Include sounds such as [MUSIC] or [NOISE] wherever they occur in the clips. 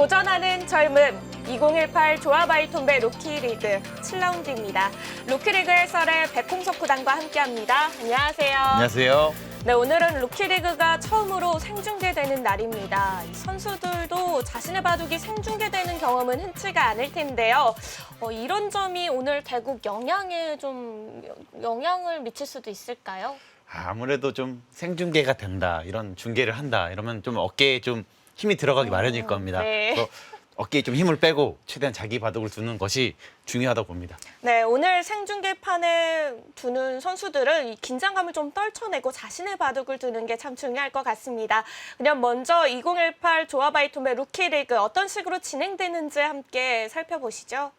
도전하는 젊음 2018 조아바이톤배 루키리그 7라운드입니다. 루키리그 해설의 백홍석 구단과 함께합니다. 안녕하세요. 안녕하세요. 네, 오늘은 루키리그가 처음으로 생중계되는 날입니다. 이 선수들도 자신의 바둑이 생중계되는 경험은 흔치가 않을 텐데요. 어, 이런 점이 오늘 대국 영향에 좀 영향을 미칠 수도 있을까요? 아무래도 좀 생중계가 된다, 이런 중계를 한다, 이러면 좀 어깨에 좀 힘이 들어가기 마련일 겁니다. 네. 그래서 어깨에 좀 힘을 빼고 최대한 자기 바둑을 두는 것이 중요하다고 봅니다. 네, 오늘 생중계판에 두는 선수들은 이 긴장감을 좀 떨쳐내고 자신의 바둑을 두는 게 참 중요할 것 같습니다. 그럼 먼저 2018 조아바이톰의 루키리그 어떤 식으로 진행되는지 함께 살펴보시죠.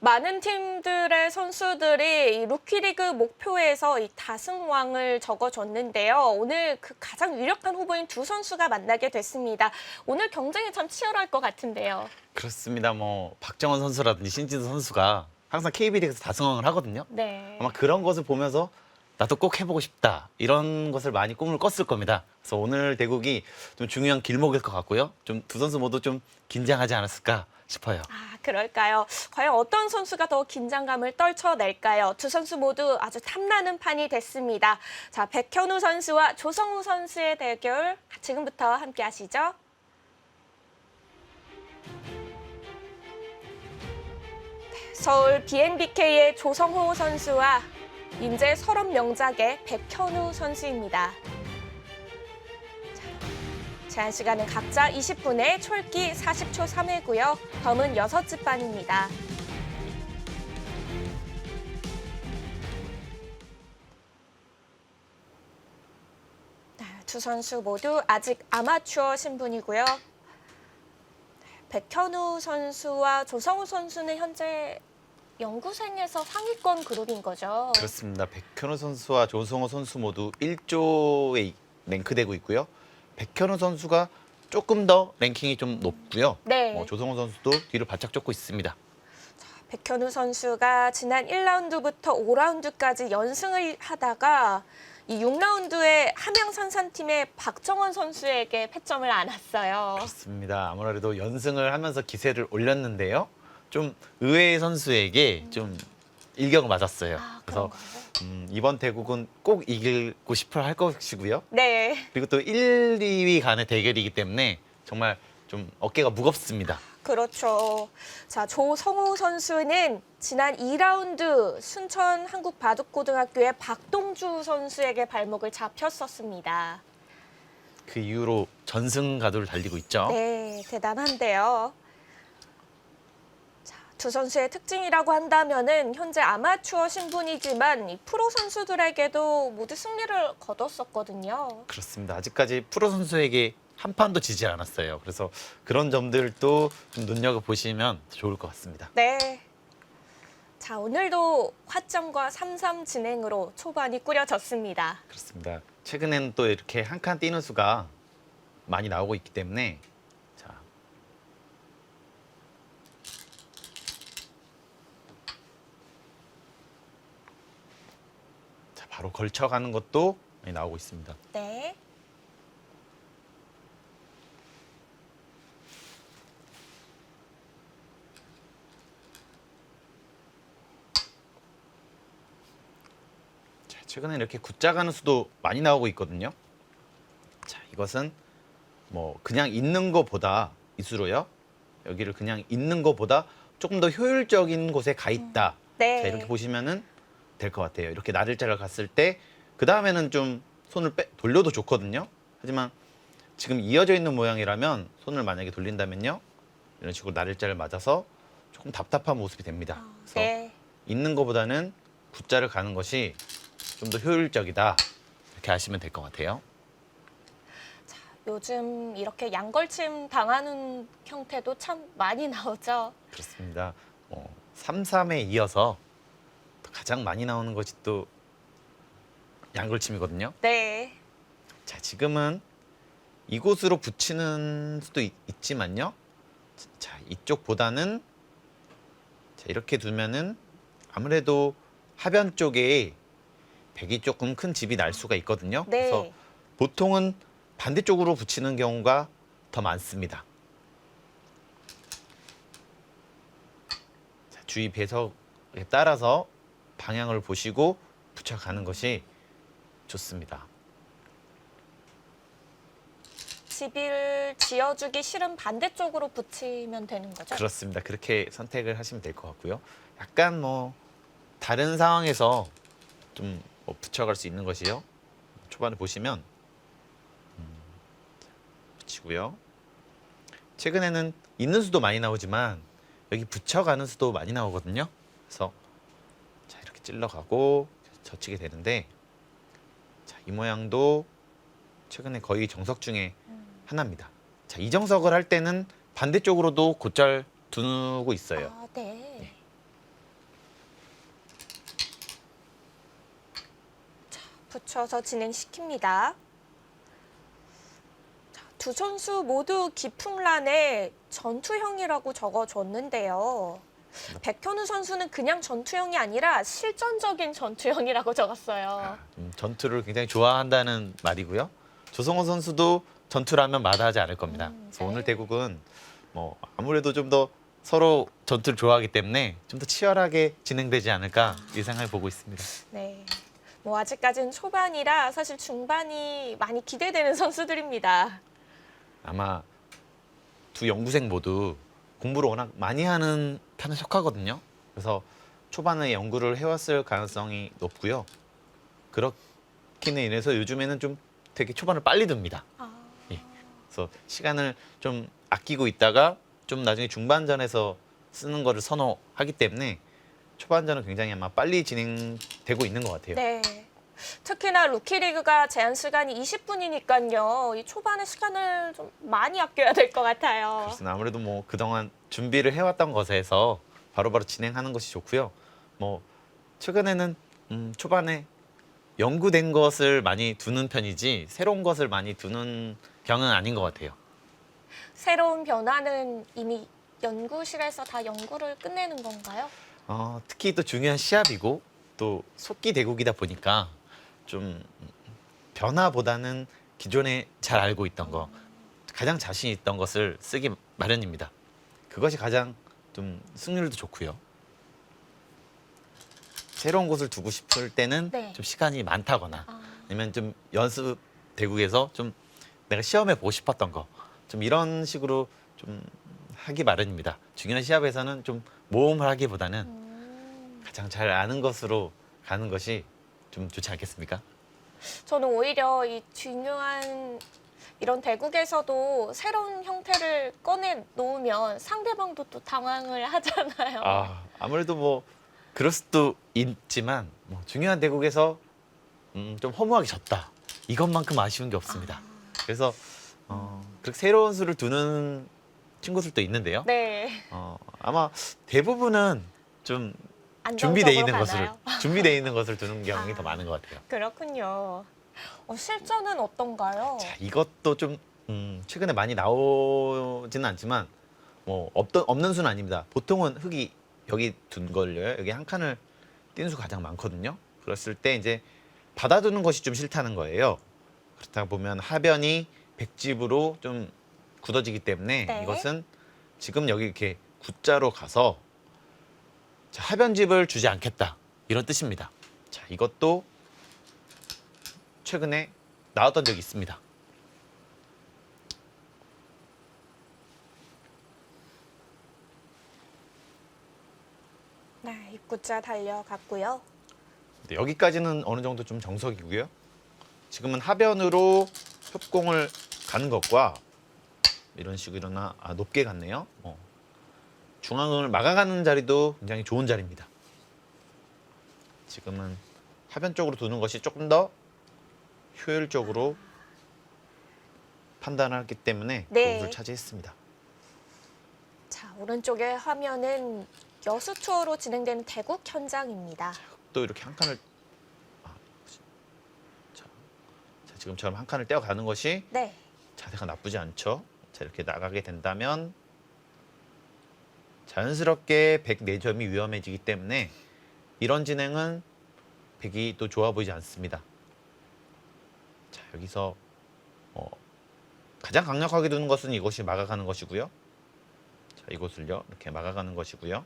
많은 팀들의 선수들이 이 루키리그 목표에서 이 다승왕을 적어줬는데요. 오늘 그 가장 유력한 후보인 두 선수가 만나게 됐습니다. 오늘 경쟁이 참 치열할 것 같은데요. 그렇습니다. 뭐 박정원 선수라든지 신진수 선수가 항상 KB리그에서 다승왕을 하거든요. 네. 아마 그런 것을 보면서 나도 꼭 해보고 싶다 이런 것을 많이 꿈을 꿨을 겁니다. 그래서 오늘 대국이 좀 중요한 길목일 것 같고요. 좀 두 선수 모두 좀 긴장하지 않았을까 싶어요. 아, 그럴까요? 과연 어떤 선수가 더 긴장감을 떨쳐낼까요? 두 선수 모두 아주 탐나는 판이 됐습니다. 자, 백현우 선수와 조성우 선수의 대결 지금부터 함께 하시죠. 서울 BNBK의 조성호 선수와 인제 서럽 명작의 백현우 선수입니다. 제한 시간은 각자 20분에 촐기 40초 3회고요. 범은 6집 반입니다. 네, 두 선수 모두 아직 아마추어 신분이고요. 네, 백현우 선수와 조성우 선수는 현재 연구생에서 상위권 그룹인 거죠. 그렇습니다. 백현우 선수와 조성호 선수 모두 1조에 랭크되고 있고요. 백현우 선수가 조금 더 랭킹이 좀 높고요. 네. 어, 조성호 선수도 뒤를 바짝 쫓고 있습니다. 백현우 선수가 지난 1라운드부터 5라운드까지 연승을 하다가 이 6라운드에 함양산산팀의 박정원 선수에게 패점을 안았어요. 그렇습니다. 아무래도 연승을 하면서 기세를 올렸는데요. 좀 의외의 선수에게 좀 일격을 맞았어요. 아, 그래서? 음, 이번 대국은 꼭 이기고 싶어 할 것이고요. 네. 그리고 또 1, 2위 간의 대결이기 때문에 정말 좀 어깨가 무겁습니다. 그렇죠. 자, 조성우 선수는 지난 2라운드 순천 한국 바둑고등학교의 박동주 선수에게 발목을 잡혔었습니다. 그 이후로 전승 가도를 달리고 있죠. 네, 대단한데요. 자, 두 선수의 특징이라고 한다면은 현재 아마추어 신분이지만 이 프로 선수들에게도 모두 승리를 거뒀었거든요. 그렇습니다. 아직까지 프로 선수에게 한 판도 지지 않았어요. 그래서 그런 점들도 좀 눈여겨 보시면 좋을 것 같습니다. 네. 자, 오늘도 화점과 3-3 진행으로 초반이 꾸려졌습니다. 그렇습니다. 최근에는 또 이렇게 한 칸 뛰는 수가 많이 나오고 있기 때문에 자. 자, 바로 걸쳐가는 것도 많이 나오고 있습니다. 네. 자, 최근에 이렇게 굳자 가는 수도 많이 나오고 있거든요. 자, 이것은 뭐 그냥 있는 거보다 이수로요. 여기를 그냥 있는 거보다 조금 더 효율적인 곳에 가 있다. 네. 자, 이렇게 보시면은 될 것 같아요. 이렇게 나들자를 갔을 때 그 다음에는 좀 손을 빼, 돌려도 좋거든요. 하지만 지금 이어져 있는 모양이라면 손을 만약에 돌린다면요. 이런 식으로 나들자를 맞아서 조금 답답한 모습이 됩니다. 그래서 네. 있는 것보다는 굿자를 가는 것이 좀 더 효율적이다. 이렇게 하시면 될 것 같아요. 요즘 이렇게 양걸침 당하는 형태도 참 많이 나오죠. 그렇습니다. 어, 3, 3에 이어서 또 가장 많이 나오는 것이 또 양걸침이거든요. 네. 자, 지금은 이곳으로 붙이는 수도 있, 지만요 자, 이쪽보다는 자, 이렇게 두면은 아무래도 하변 쪽에 백이 조금 큰 집이 날 수가 있거든요. 네. 그래서 보통은 반대쪽으로 붙이는 경우가 더 많습니다. 자, 주위 배석에 따라서 방향을 보시고 붙여가는 것이 좋습니다. 집을 지어주기 싫은 반대쪽으로 붙이면 되는 거죠? 그렇습니다. 그렇게 선택을 하시면 될 것 같고요. 약간 뭐 다른 상황에서 좀 뭐 붙여갈 수 있는 것이요. 초반에 보시면 음, 붙이고요. 최근에는 있는 수도 많이 나오지만 여기 붙여가는 수도 많이 나오거든요. 그래서 찔러가고 젖히게 되는데 자 이 모양도 최근에 거의 정석 중에 하나입니다. 자 이정석을 할 때는 반대쪽으로도 곧잘 두고 있어요. 아, 네. 자, 붙여서 진행시킵니다. 자, 두 선수 모두 기풍란에 전투형이라고 적어줬는데요. 백현우 선수는 그냥 전투형이 아니라 실전적인 전투형이라고 적었어요. 아, 음, 전투를 굉장히 좋아한다는 말이고요. 조성호 선수도 전투라면 마다하지 않을 겁니다. 음, 그래서 네. 오늘 대국은 뭐 아무래도 좀 더 서로 전투를 좋아하기 때문에 좀 더 치열하게 진행되지 않을까 예상해 보고 있습니다. 네. 뭐 아직까지는 초반이라 사실 중반이 많이 기대되는 [LAUGHS] 선수들입니다. 아마 두 연구생 모두 공부를 워낙 많이 하는 편에 속하거든요. 그래서 초반에 연구를 해왔을 가능성이 높고요. 그렇기는 인해서 요즘에는 좀 되게 초반을 빨리 듭니다. 아, 예. 그래서 시간을 좀 아끼고 있다가 좀 나중에 중반전에서 쓰는 거를 선호하기 때문에 초반전은 굉장히 아마 빨리 진행되고 있는 것 같아요. 네. 특히나 루키리그가 제한 시간이 20분이니까요. 이 초반에 시간을 좀 많이 아껴야 될 것 같아요. 그렇습니다. 아무래도 뭐 그동안 준비를 해왔던 것에서 바로바로 진행하는 것이 좋고요. 뭐 최근에는 음, 초반에 연구된 것을 많이 두는 편이지 새로운 것을 많이 두는 경은 아닌 것 같아요. 새로운 변화는 이미 연구실에서 다 연구를 끝내는 건가요? 어, 특히 또 중요한 시합이고 또 속기 대국이다 보니까 좀 변화보다는 기존에 잘 알고 있던 거 가장 자신 있던 것을 쓰기 마련입니다. 그것이 가장 좀 승률도 좋고요. 새로운 곳을 두고 싶을 때는 네. 좀 시간이 많다거나 아, 아니면 좀 연습 대국에서 좀 내가 시험해 보고 싶었던 거 좀 이런 식으로 좀 하기 마련입니다. 중요한 시합에서는 좀 모험을 하기보다는 음. 가장 잘 아는 것으로 가는 것이 좀 좋지 않겠습니까? 저는 오히려 이 중요한 이런 대국에서도 새로운 형태를 꺼내 놓으면 상대방도 또 당황을 [LAUGHS] 하잖아요. 아 아무래도 뭐 그럴 수도 있지만 뭐 중요한 대국에서 음, 좀 허무하게 졌다 이것만큼 아쉬운 게 없습니다. 그래서 어, 그렇게 새로운 수를 두는 친구들도 있는데요. 네. 어, 아마 대부분은 좀 준비돼 있는 가나요? [LAUGHS] 것을 준비돼 있는 것을 두는 경향이 아. 더 많은 것 같아요. 그렇군요. 어, 실전은 어떤가요? 자 이것도 좀 음, 최근에 많이 나오지는 않지만 뭐 없던 없는 수는 아닙니다. 보통은 흙이 여기 둔 걸요. 여기 한 칸을 띄는 수가 가장 많거든요. 그랬을 때 이제 받아두는 것이 좀 싫다는 거예요. 그렇다 보면 하변이 백집으로 좀 굳어지기 때문에 네. 이것은 지금 여기 이렇게 구자로 가서 자, 하변집을 주지 않겠다 이런 뜻입니다. 자 이것도 최근에 나왔던 적이 있습니다. 네, 입구자 달려갔고요. 네, 여기까지는 어느 정도 좀 정석이고요. 지금은 하변으로 협공을 가는 것과 이런 식으로나 아, 높게 갔네요. 어. 중앙을 막아가는 자리도 굉장히 좋은 자리입니다. 지금은 하변 쪽으로 두는 것이 조금 더 효율적으로 판단하기 때문에 네. 그것을 차지했습니다. 자, 오른쪽에 화면은 여수 투어로 진행되는 대국 현장입니다. 또 이렇게 한 칸을 아, 자, 자, 지금처럼 한 칸을 떼어가는 것이 네. 자세가 나쁘지 않죠. 자 이렇게 나가게 된다면 자연스럽게 104점이 위험해지기 때문에 이런 진행은 100이 또 좋아 보이지 않습니다. 자 여기서 어, 가장 강력하게 두는 것은 이것이 막아가는 것이고요. 자 이곳을요 이렇게 막아가는 것이고요.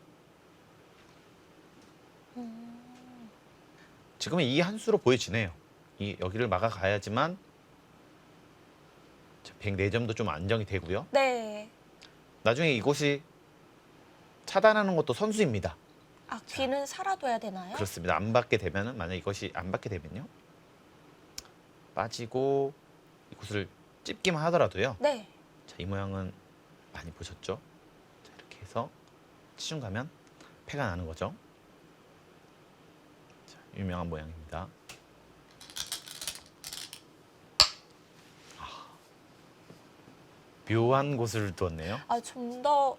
지금은 이 한 수로 보여지네요. 이 여기를 막아가야지만 104점도 좀 안정이 되고요. 네. 나중에 이곳이 차단하는 것도 선수입니다. 아, 귀는 살아둬야 되나요? 그렇습니다. 안 받게 되면은 만약 이것이 안 받게 되면요. 빠지고 이곳을 찝기만 하더라도요. 네. 자, 이 모양은 많이 보셨죠? 자, 이렇게 해서 치중 가면 패가 나는 거죠. 자, 유명한 모양입니다. 아, 묘한 곳을 두었네요. 아, 좀 더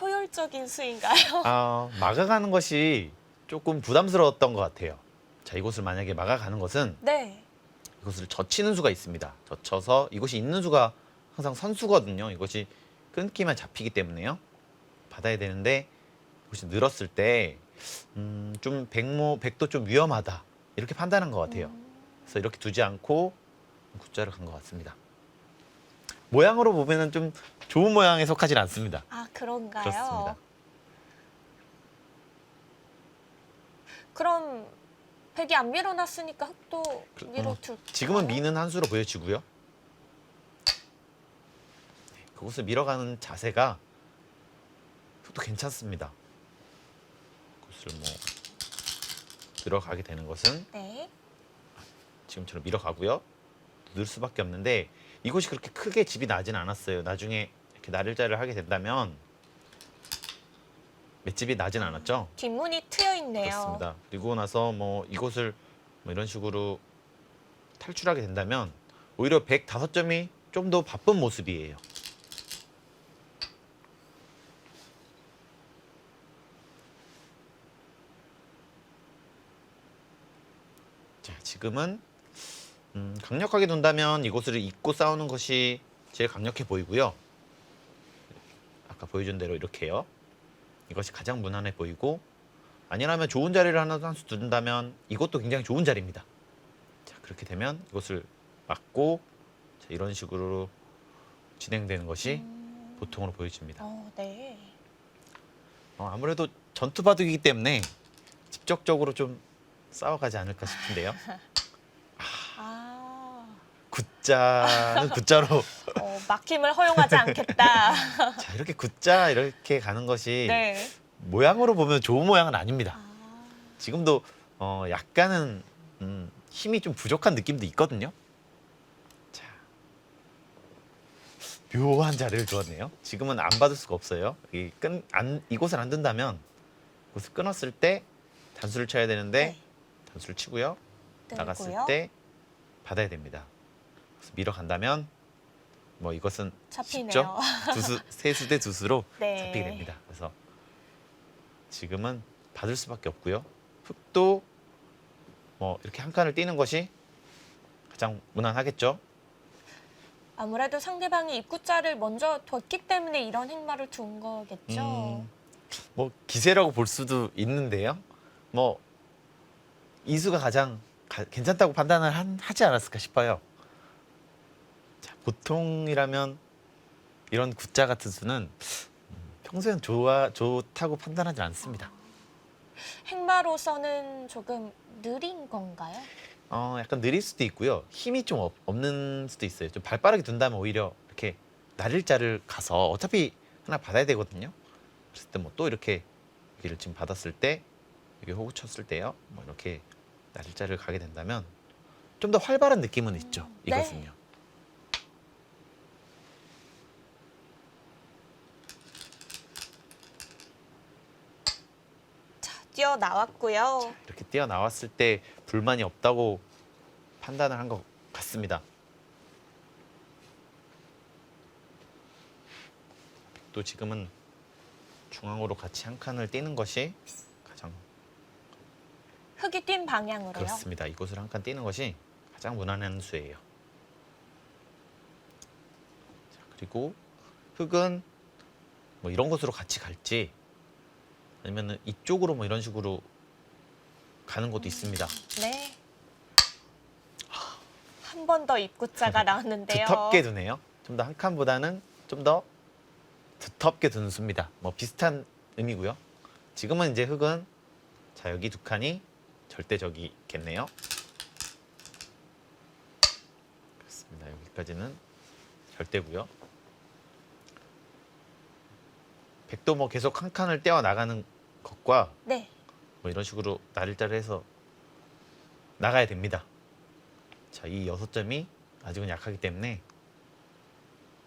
효율적인 수인가요? [LAUGHS] 아, 막아가는 것이 조금 부담스러웠던 것 같아요. 자, 이곳을 만약에 막아가는 것은 네. 이것을 젖히는 수가 있습니다. 젖혀서 이것이 있는 수가 항상 선수거든요. 이것이 끊기만 잡히기 때문에요. 받아야 되는데 이것이 늘었을 때 음, 좀 백모 백도 좀 위험하다 이렇게 판단한 것 같아요. 그래서 이렇게 두지 않고 굿자를 간 것 같습니다. 모양으로 보면은 좀 좋은 모양에 속하진 않습니다. 아, 그런가요? 그렇습니다. 그럼 백이 안 밀어놨으니까 흙도 그- 밀어둘. 지금은 미는 한 수로 보여지고요. 네, 그곳을 밀어가는 자세가 또 괜찮습니다. 그곳을 뭐 들어가게 되는 것은 네. 지금처럼 밀어가고요. 늘 수밖에 없는데 이곳이 그렇게 크게 집이 나진 않았어요. 나중에 이렇게 나를자를 하게 된다면 맷집이 나진 않았죠. 뒷문이 트여 있네요. 그렇습니다. 그리고 나서 뭐 이곳을 뭐 이런 식으로 탈출하게 된다면 오히려 105점이 좀 더 바쁜 모습이에요. 자, 지금은 음, 강력하게 둔다면 이곳을 잇고 싸우는 것이 제일 강력해 보이고요. 아까 보여준 대로 이렇게요. 이것이 가장 무난해 보이고 아니라면 좋은 자리를 하나 선수 둔다면 이것도 굉장히 좋은 자리입니다. 자 그렇게 되면 이것을 막고 자, 이런 식으로 진행되는 것이 보통으로 보여집니다. 어, 네. 어, 아무래도 전투 바둑이기 때문에 직접적으로 좀 싸워가지 않을까 싶은데요. [LAUGHS] 아, 굿자는 굿자로 [LAUGHS] 어, 막힘을 허용하지 않겠다. [LAUGHS] 자 이렇게 굿자 이렇게 가는 것이 네. 모양으로 보면 좋은 모양은 아닙니다. 아, 지금도 어, 약간은 음, 힘이 좀 부족한 느낌도 있거든요. 자, 묘한 자리를 두었네요. 지금은 안 받을 수가 없어요. 이 끈, 안, 이곳을 안 둔다면 이곳을 끊었을 때 단수를 쳐야 되는데 네. 단수를 치고요. 나갔을. 때 받아야 됩니다. 밀어간다면 뭐 이것은 잡히네요. 두수 세수 대 두수로 [LAUGHS] 네. 잡히게 됩니다. 그래서 지금은 받을 수밖에 없고요. 흑도 뭐 이렇게 한 칸을 띄는 것이 가장 무난하겠죠. 아무래도 상대방이 입구자를 먼저 뒀기 때문에 이런 행마를 둔 거겠죠. 음, 뭐 기세라고 볼 수도 있는데요. 뭐 이수가 가장 가- 괜찮다고 판단을 한- 하지 않았을까 싶어요. 자, 보통이라면 이런 굿자 같은 수는 음, 평소엔 좋아 좋다고 판단하지 않습니다. 행마로서는 조금 느린 건가요? 어, 약간 느릴 수도 있고요. 힘이 좀 없, 없는 수도 있어요. 좀 발빠르게 둔다면 오히려 이렇게 나릴 자를 가서 어차피 하나 받아야 되거든요. 그랬을 때 뭐 또 이렇게 여기를 지금 받았을 때 여기 호구 쳤을 때요. 뭐 이렇게 나릴 자를 가게 된다면 좀 더 활발한 느낌은 있죠. 네. 이것은요. 뛰어 나왔고요. 이렇게 뛰어 나왔을 때 불만이 없다고 판단을 한 것 같습니다. 또 지금은 중앙으로 같이 한 칸을 띄는 것이 가장 흙이 뛴 방향으로요. 그렇습니다. 이곳을 한칸 띄는 것이 가장 무난한 수예요. 자, 그리고 흙은 뭐 이런 곳으로 같이 갈지 아니면 이쪽으로 뭐 이런 식으로 가는 것도 있습니다. 네. 한 번 더 입구자가 [LAUGHS] 나왔는데요. 두텁게 두네요. 좀 더 한 칸보다는 좀 더 두텁게 두는 수입니다. 뭐 비슷한 의미고요. 지금은 이제 흙은 자 여기 두 칸이 절대적이 겠네요. 그렇습니다. 여기까지는 절대고요. 백도 뭐 계속 한 칸을 떼어 나가는 것과 네. 뭐 이런 식으로 나를자를 해서 나가야 됩니다. 자, 이 여섯 점이 아직은 약하기 때문에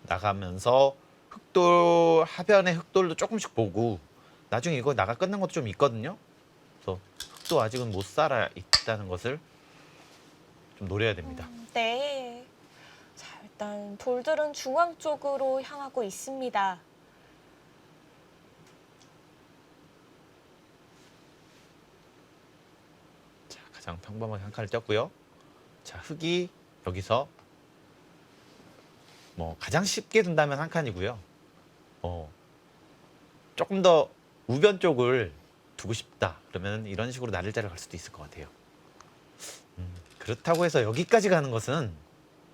나가면서 흑돌 하변의 흑돌도 조금씩 보고 나중에 이거 나가 끝난 것도 좀 있거든요. 그래서 흑도 아직은 못 살아 있다는 것을 좀 노려야 됩니다. 음, 네. 자, 일단 돌들은 중앙 쪽으로 향하고 있습니다. 자, 가장 평범하게 한 칸을 떴고요. 자, 흙이 여기서 뭐 가장 쉽게 둔다면 한 칸이고요. 어, 조금 더 우변 쪽을 두고 싶다. 그러면 이런 식으로 나를자를 갈 수도 있을 것 같아요. 음, 그렇다고 해서 여기까지 가는 것은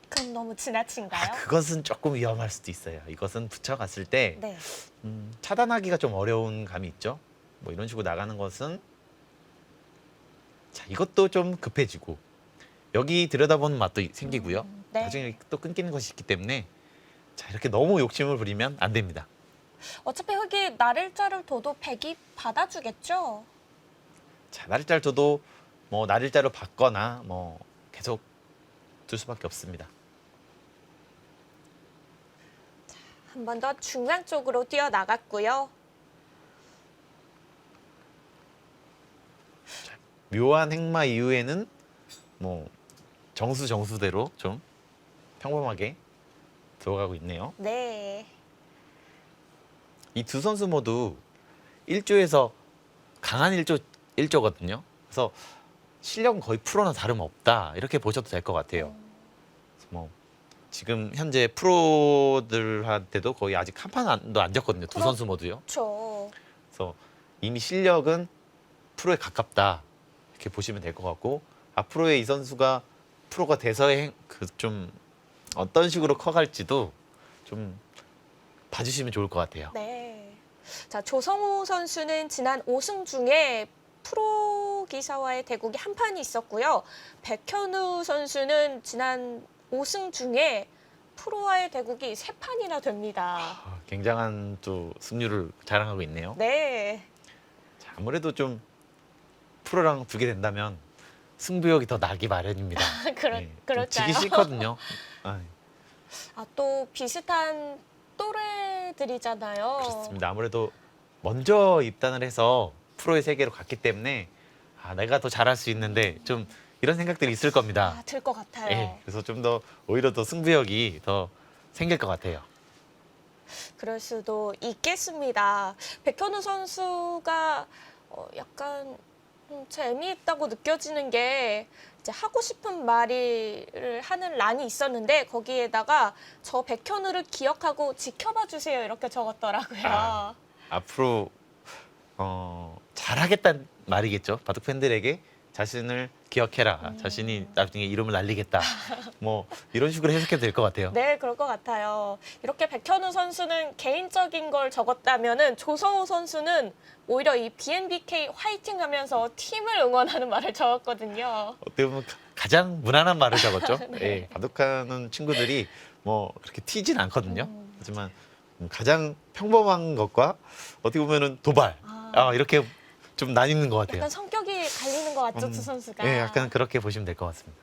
그럼 너무 지나친가요? 아, 그것은 조금 위험할 수도 있어요. 이것은 붙여갔을 때 네. 음, 차단하기가 좀 어려운 감이 있죠. 뭐 이런 식으로 나가는 것은 자 이것도 좀 급해지고 여기 들여다보는 맛도 생기고요. 음, 네. 나중에 또 끊기는 것이 있기 때문에 자 이렇게 너무 욕심을 부리면 안 됩니다. 어차피 흙이 나를 자를 둬도 백이 받아주겠죠? 자 나를 자를 둬도 뭐 나를 자로 받거나 뭐 계속 둘 수밖에 없습니다. 한 번 더 중앙 쪽으로 뛰어 나갔고요. 묘한 행마 이후에는 뭐 정수 정수대로 좀 평범하게 들어가고 있네요. 네. 이 두 선수 모두 1조에서 강한 1조 1조거든요. 그래서 실력은 거의 프로나 다름없다 이렇게 보셔도 될 것 같아요. 뭐 지금 현재 프로들한테도 거의 아직 한 판도 안 졌거든요. 두 선수 모두요. 그렇죠. 그래서 이미 실력은 프로에 가깝다 이렇게 보시면 될 것 같고 앞으로의 이 선수가 프로가 돼서의 그좀 어떤 식으로 커갈지도 좀 봐주시면 좋을 것 같아요. 네. 자, 조성우 선수는 지난 5승 중에 프로 기사와의 대국이 한 판이 있었고요. 백현우 선수는 지난 5승 중에 프로와의 대국이 세 판이나 됩니다. 아, 굉장한 또 승률을 자랑하고 있네요. 네. 자, 아무래도 좀 프로랑 두게 된다면 승부욕이 더 나기 마련입니다. [LAUGHS] 그렇, 네, 좀 그럴까요? 지기 싫거든요. [LAUGHS] 아, 아, 또 비슷한 또래들이잖아요. 그렇습니다. 아무래도 먼저 입단을 해서 프로의 세계로 갔기 때문에 아, 내가 더 잘할 수 있는데 좀 이런 생각들이 있을 겁니다. 아, 들 것 같아요. 예, 그래서 좀 더 오히려 더 승부욕이 더 생길 것 같아요. 그럴 수도 있겠습니다. 백현우 선수가 어, 약간 좀 재미있다고 느껴지는 게 이제 하고 싶은 말을 하는 란이 있었는데 거기에다가 저 백현우를 기억하고 지켜봐 주세요 이렇게 적었더라고요. 아. 앞으로 어, 잘하겠다는 말이겠죠. 바둑 팬들에게 자신을 기억해라. 음. 자신이 나중에 이름을 날리겠다. 뭐 이런 식으로 해석해도 될 것 같아요. 네, 그럴 것 같아요. 이렇게 백현우 선수는 개인적인 걸 적었다면은 조성우 선수는 오히려 이 BNBK 화이팅 하면서 팀을 응원하는 말을 적었거든요. 어떻게 보면 가- 가장 무난한 말을 적었죠. [LAUGHS] 네. 예, 바둑하는 친구들이 뭐 그렇게 튀진 않거든요. 음. 하지만 음, 가장 평범한 것과 어떻게 보면은 도발 아. 아, 이렇게 좀 나뉘는 것 같아요. 약간 성 같죠, 음, 두 선수가. 예, 약간 그렇게 보시면 될 것 같습니다.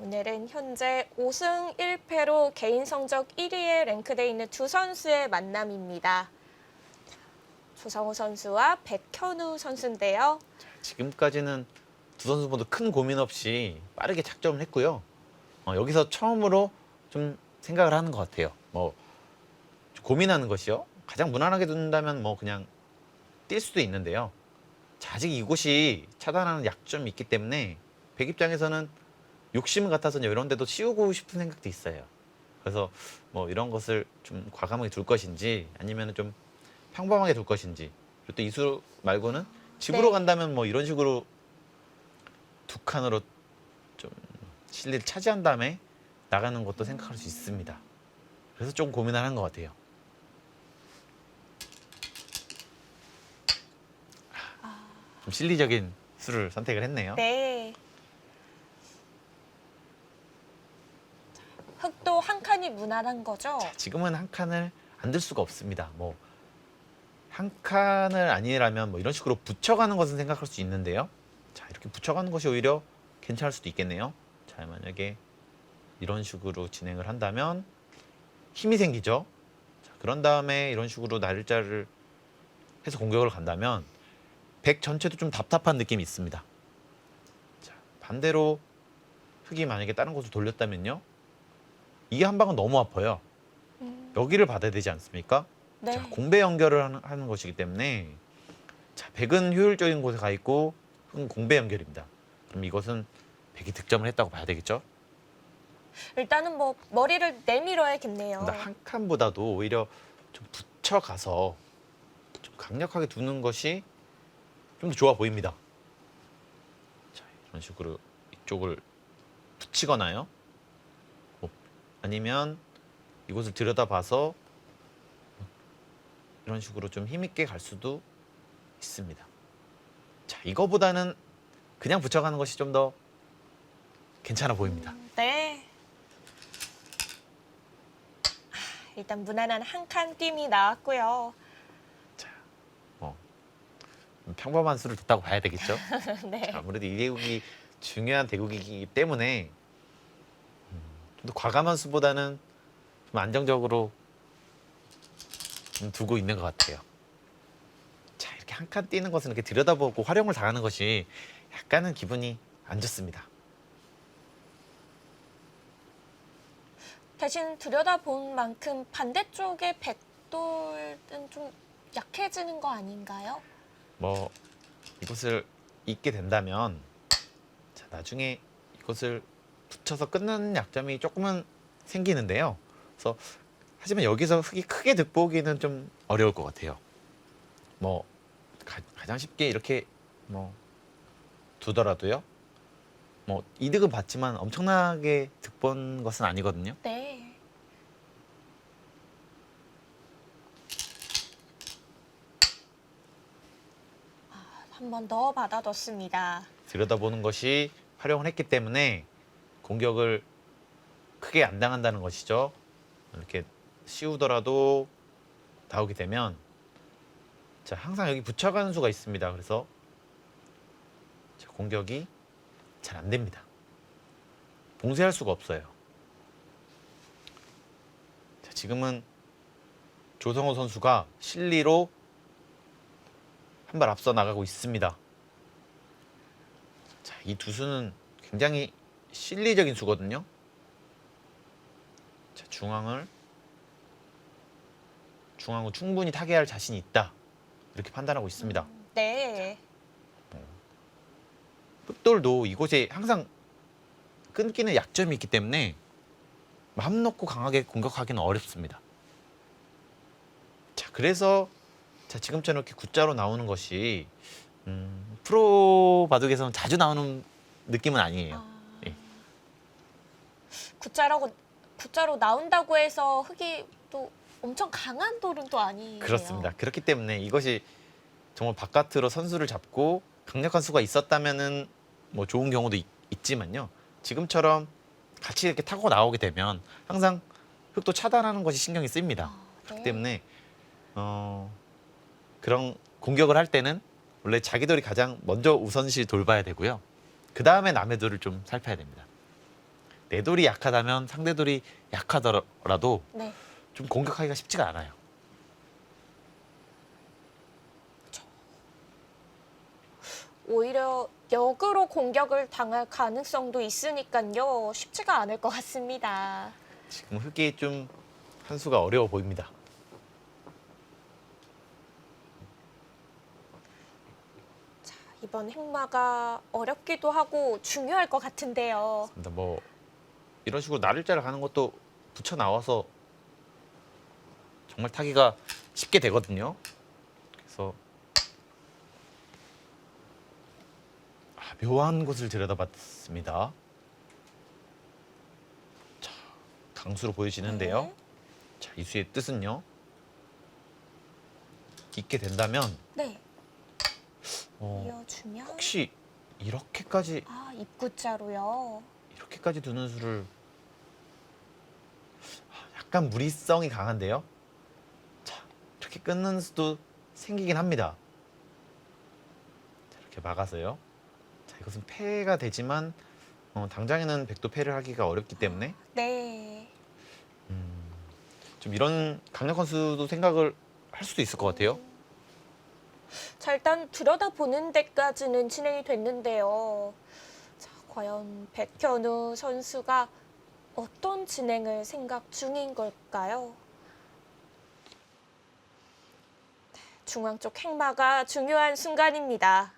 오늘은 현재 5승 1패로 개인 성적 1위에 랭크돼 있는 두 선수의 만남입니다. 조성우 선수와 백현우 선수인데요. 지금까지는 두 선수 모두 큰 고민 없이 빠르게 착점을 했고요. 어, 여기서 처음으로 좀 생각을 하는 것 같아요. 뭐 고민하는 것이요. 가장 무난하게 둔다면 뭐 그냥 뛸 수도 있는데요. 자, 아직 이곳이 차단하는 약점이 있기 때문에 백 입장에서는 욕심 같아서 이런 데도 씌우고 싶은 생각도 있어요. 그래서 뭐 이런 것을 좀 과감하게 둘 것인지 아니면 좀 평범하게 둘 것인지 그리고 또 이수 말고는 집으로 네. 간다면 뭐 이런 식으로 두 칸으로 좀 실리를 차지한 다음에 나가는 것도 생각할 수 있습니다. 그래서 좀 고민을 하는 것 같아요. 좀 실리적인 수를 선택을 했네요. 네. 흑도 한 칸이 무난한 거죠? 지금은 한 칸을 안 들 수가 없습니다. 뭐 한 칸을 아니라면 뭐 이런 식으로 붙여가는 것은 생각할 수 있는데요. 자 이렇게 붙여가는 것이 오히려 괜찮을 수도 있겠네요. 자 만약에 이런 식으로 진행을 한다면 힘이 생기죠. 자, 그런 다음에 이런 식으로 날짜를 해서 공격을 간다면 백 전체도 좀 답답한 느낌이 있습니다. 자 반대로 흑이 만약에 다른 곳으로 돌렸다면요. 이게 한 방은 너무 아파요. 음, 여기를 받아야 되지 않습니까? 네. 자, 공배 연결을 하는, 하는 것이기 때문에 자, 백은 효율적인 곳에 가 있고 흑은 공배 연결입니다. 그럼 이것은 백이 득점을 했다고 봐야 되겠죠? 일단은 뭐 머리를 내밀어야겠네요. 근데 한 칸보다도 오히려 좀 붙여가서 좀 강력하게 두는 것이 좀 더 좋아 보입니다. 자, 이런 식으로 이쪽을 붙이거나요. 뭐, 아니면 이곳을 들여다봐서 이런 식으로 좀 힘있게 갈 수도 있습니다. 자, 이거보다는 그냥 붙여가는 것이 좀 더 괜찮아 보입니다. 네. 아, 일단 무난한 한 칸 띠이 나왔고요. 어, 평범한 수를 뒀다고 봐야 되겠죠? [LAUGHS] 네. 아무래도 이 대국이 중요한 대국이기 때문에 음, 좀더 과감한 수보다는 좀 안정적으로 좀 두고 있는 것 같아요. 자 이렇게 한 칸 뛰는 것은 이렇게 들여다보고 활용을 당하는 것이 약간은 기분이 안 좋습니다. 대신 들여다본 만큼 반대쪽의 백돌은 좀 약해지는 거 아닌가요? 뭐 이것을 잊게 된다면 자 나중에 이것을 붙여서 끊는 약점이 조금은 생기는데요. 그래서 하지만 여기서 흑이 크게 득보기는 좀 어려울 것 같아요. 뭐 가, 장 쉽게 이렇게 뭐 두더라도요. 뭐 이득은 받지만 엄청나게 득본 것은 아니거든요. 네. 한 번 더 받아뒀습니다. 들여다보는 것이 활용을 했기 때문에 공격을 크게 안 당한다는 것이죠. 이렇게 씌우더라도 나오게 되면 자 항상 여기 붙여가는 수가 있습니다. 그래서 자, 공격이 잘 안 됩니다. 봉쇄할 수가 없어요. 자, 지금은 조성호 선수가 실리로 한 발 앞서 나가고 있습니다. 자, 이 두 수는 굉장히 실리적인 수거든요. 자, 중앙을 중앙을 충분히 타개할 자신이 있다. 이렇게 판단하고 있습니다. 네. 흑돌도 이곳에 항상 끊기는 약점이 있기 때문에 마음 놓고 강하게 공격하기는 어렵습니다. 자, 그래서 자, 지금처럼 이렇게 굿자로 나오는 것이 음, 프로 바둑에서는 자주 나오는 느낌은 아니에요. 아, 예. 굿자라고 굿자로 나온다고 해서 흙이 또 엄청 강한 돌은 또 아니에요. 그렇습니다. 그렇기 때문에 이것이 정말 바깥으로 선수를 잡고 강력한 수가 있었다면은 뭐 좋은 경우도 있, 있지만요. 지금처럼 같이 이렇게 타고 나오게 되면 항상 흙도 차단하는 것이 신경이 쓰입니다. 아, 그렇기 네. 때문에 어, 그런 공격을 할 때는 원래 자기 돌이 가장 먼저 우선시 돌봐야 되고요. 그 다음에 남의 돌을 좀 살펴야 됩니다. 내 돌이 약하다면 상대 돌이 약하더라도 네. 좀 공격하기가 쉽지가 않아요. 오히려 역으로 공격을 당할 가능성도 있으니까요. 쉽지가 않을 것 같습니다. 지금 흙이 좀 한 수가 어려워 보입니다. 이번 행마가 어렵기도 하고 중요할 것 같은데요. 근데 뭐 이런 식으로 나를자를 가는 것도 붙여 나와서 정말 타기가 쉽게 되거든요. 그래서 아, 묘한 곳을 들여다봤습니다. 자, 강수로 보여지는데요. 네. 자, 이 수의 뜻은요. 있게 된다면 네. 어, 이어주면 혹시 이렇게까지 아 입구자로요. 이렇게까지 두는 수를 아, 약간 무리성이 강한데요. 자, 이렇게 끊는 수도 생기긴 합니다. 자, 이렇게 막아서요. 자, 이것은 패가 되지만 어, 당장에는 백도 패를 하기가 어렵기 때문에 네. 음, 좀 이런 강력한 수도 생각을 할 수도 있을 것 같아요. 자 일단 들여다보는 데까지는 진행이 됐는데요. 자 과연 백현우 선수가 어떤 진행을 생각 중인 걸까요? 네, 중앙 쪽 행마가 중요한 순간입니다.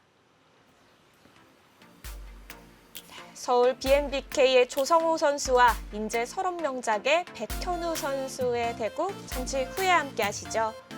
네, 서울 BMBK의 조성호 선수와 인제 서럽명작의 백현우 선수의 대구 잠시 후에 함께 하시죠.